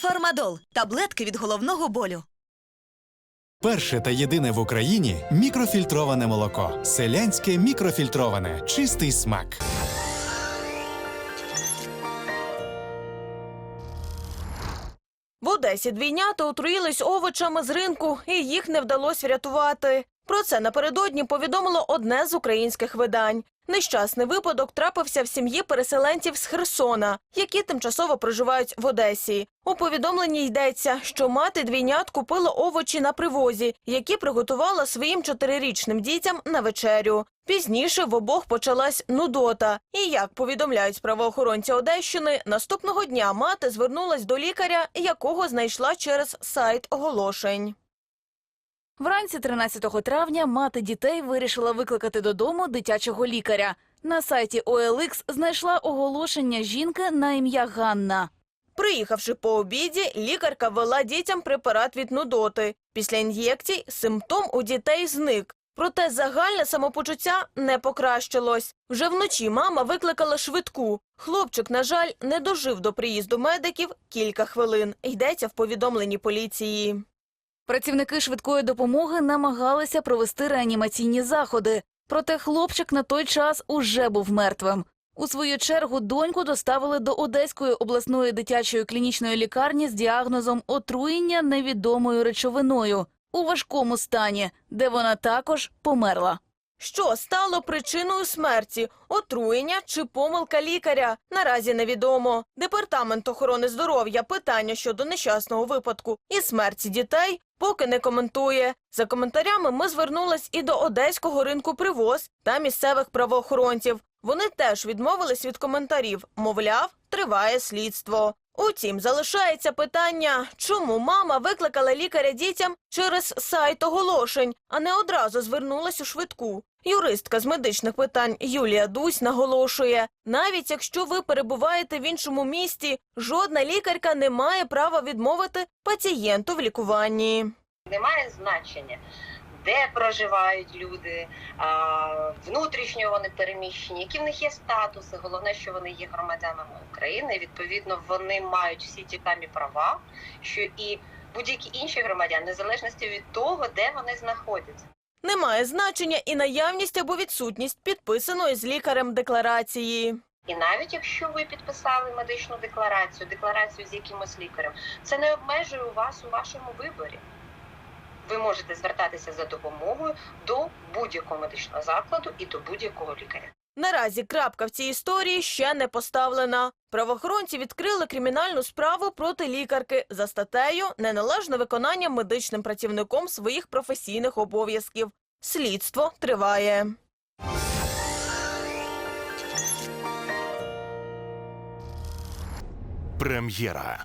Фармадол таблетки від головного болю. Перше та єдине в Україні мікрофільтроване молоко. Селянське мікрофільтроване. Чистий смак. В Одесі двійнята отруїлись овочами з ринку, і їх не вдалося врятувати. Про це напередодні повідомило одне з українських видань. Нещасний випадок трапився в сім'ї переселенців з Херсона, які тимчасово проживають в Одесі. У повідомленні йдеться, що мати двійнят купила овочі на привозі, які приготувала своїм чотирирічним дітям на вечерю. Пізніше в обох почалась нудота. І як повідомляють правоохоронці Одещини, наступного дня мати звернулась до лікаря, якого знайшла через сайт оголошень. Вранці 13 травня мати дітей вирішила викликати додому дитячого лікаря. На сайті OLX знайшла оголошення жінки на ім'я Ганна. Приїхавши по обіді, лікарка ввела дітям препарат від нудоти. Після ін'єкцій симптом у дітей зник. Проте загальне самопочуття не покращилось. Вже вночі мама викликала швидку. Хлопчик, на жаль, не дожив до приїзду медиків кілька хвилин. Йдеться в повідомленні поліції. Працівники швидкої допомоги намагалися провести реанімаційні заходи, проте хлопчик на той час уже був мертвим. У свою чергу доньку доставили до Одеської обласної дитячої клінічної лікарні з діагнозом отруєння невідомою речовиною у важкому стані, де вона також померла. Що стало причиною смерті? Отруєння чи помилка лікаря? Наразі невідомо. Департамент охорони здоров'я питання щодо нещасного випадку і смерті дітей поки не коментує. За коментарями ми звернулись і до одеського ринку привоз та місцевих правоохоронців. Вони теж відмовились від коментарів. Мовляв, триває слідство. Утім, залишається питання, чому мама викликала лікаря дітям через сайт оголошень, а не одразу звернулась у швидку. Юристка з медичних питань Юлія Дусь наголошує, навіть якщо ви перебуваєте в іншому місті, жодна лікарка не має права відмовити пацієнту в лікуванні. Немає значення, де проживають люди, внутрішньо вони переміщені, які в них є статуси. Головне, що вони є громадянами України. І, Відповідно, вони мають всі ті самі права, що і будь-які інші громадяни, незалежності від того, де вони знаходяться. Немає значення і наявність або відсутність підписаної з лікарем декларації. І навіть якщо ви підписали медичну декларацію, декларацію з якимось лікарем, це не обмежує вас у вашому виборі. Ви можете звертатися за допомогою до будь-якого медичного закладу і до будь-якого лікаря. Наразі крапка в цій історії ще не поставлена. Правоохоронці відкрили кримінальну справу проти лікарки за статтею неналежне виконання медичним працівником своїх професійних обов'язків. Слідство триває. Прем'єра.